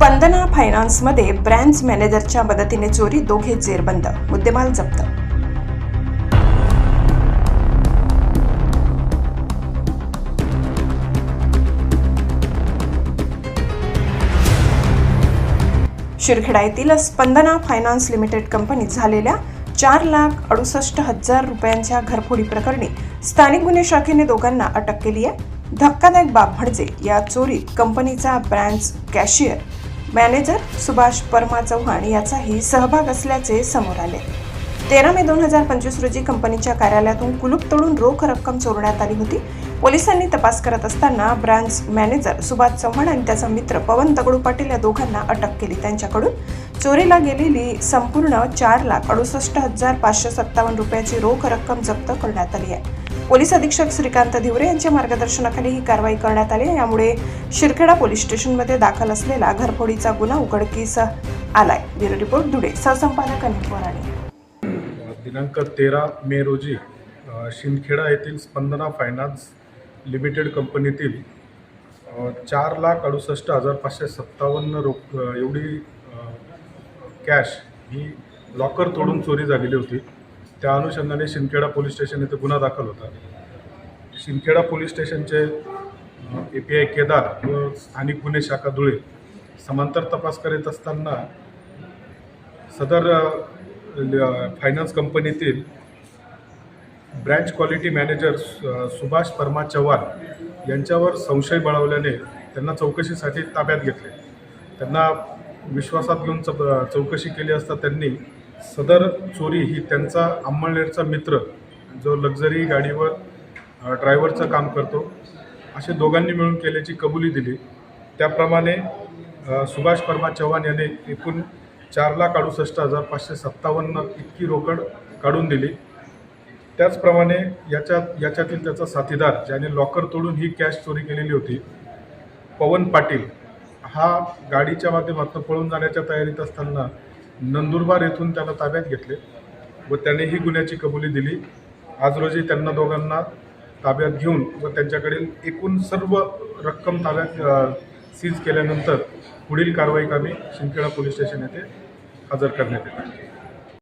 स्पंदना फायनान्समध्ये ब्रँच मॅनेजरच्या मदतीने चोरी दोघे जेरबंद मुद्देमाल जप्त. शिरखेडा येथील स्पंदना फायनान्स लिमिटेड कंपनीत झालेल्या चार लाख अडुसष्ट हजार रुपयांच्या घरफोडी प्रकरणी स्थानिक गुन्हे शाखेने दोघांना अटक केली आहे. धक्कादायक बाब म्हणजे या चोरीत कंपनीचा branch cashier manager Subhash Parma Chavan याचाही सहभाग असल्याचे समोर आले. तेरा मे दोन हजार पंचवीस रोजी कंपनीच्या कार्यालयातून कुलूप तोडून रोख रक्कम चोरण्यात आली होती. पोलिसांनी तपास करत असताना ब्रांच मॅनेजर सुभाष चव्हाण आणि त्याचा मित्र पवन दगडू पाटील या दोघांना अटक केली. त्यांच्याकडून चोरीला गेलेली संपूर्ण चार लाख अडुसष्ट हजार पाचशे सत्तावन्न रुपयाची रोख रक्कम जप्त करण्यात आली आहे. पोलीस अधीक्षक श्रीकांत धिवरे यांच्या मार्गदर्शनाखाली ही कारवाई करण्यात आली यामुळे शिरखेडा पोलीस स्टेशनमध्ये दाखल असलेला घरफोडीचा गुन्हा उघडकीस आलाय. Bureau report Dhule. सहसंपादक Anil Varane दिनांक तेरा मे रोजी शिंदखेडा येथील स्पंदना फायनान्स लिमिटेड कंपनीतील चार लाख अडुसष्ट हजार पाचशे सत्तावन्न रोख एवढी कॅश ही लॉकर तोडून चोरी झालेली होती. त्या अनुषंगाने शिंदखेडा पोलीस स्टेशन येथे गुन्हा दाखल होता. शिंदखेडा पोलीस स्टेशनचे ए पी आय केदार व स्थानिक गुन्हे शाखा धुळे समांतर तपास करीत असताना सदर फायनान्स कंपनीतील branch quality manager Subhash Parma Chavan यांच्यावर संशय बळावल्याने त्यांना चौकशीसाठी ताब्यात घेतले. त्यांना विश्वासात घेऊन चौकशी केली असता त्यांनी सदर चोरी ही त्यांचा अंमळनेरचा मित्र जो लक्झरी गाडीवर ड्रायव्हरचं काम करतो असे दोघांनी मिळून केल्याची कबुली दिली. त्याप्रमाणे सुभाष परमा चव्हाण याने एकूण चार लाख अडुसष्ट हजार पाचशे सत्तावन्न इतकी रोकड काढून दिली. त्याचप्रमाणे याच्यात याच्यातील त्याचा साथीदार ज्याने लॉकर तोडून ही कॅश चोरी केलेली होती पवन पाटील हा गाडीच्या माध्यमातून पळून जाण्याच्या तयारीत असताना नंदुरबार येथून त्याला ताब्यात घेतले व त्याने ही गुन्ह्याची कबुली दिली. आज रोजी त्यांना दोघांना ताब्यात घेऊन व त्यांच्याकडील एकूण सर्व रक्कम ताब्यात सीज केल्यानंतर पुढील कारवाई कामी शिंदखेडा पोलीस स्टेशन येथे हजर करण्यात येते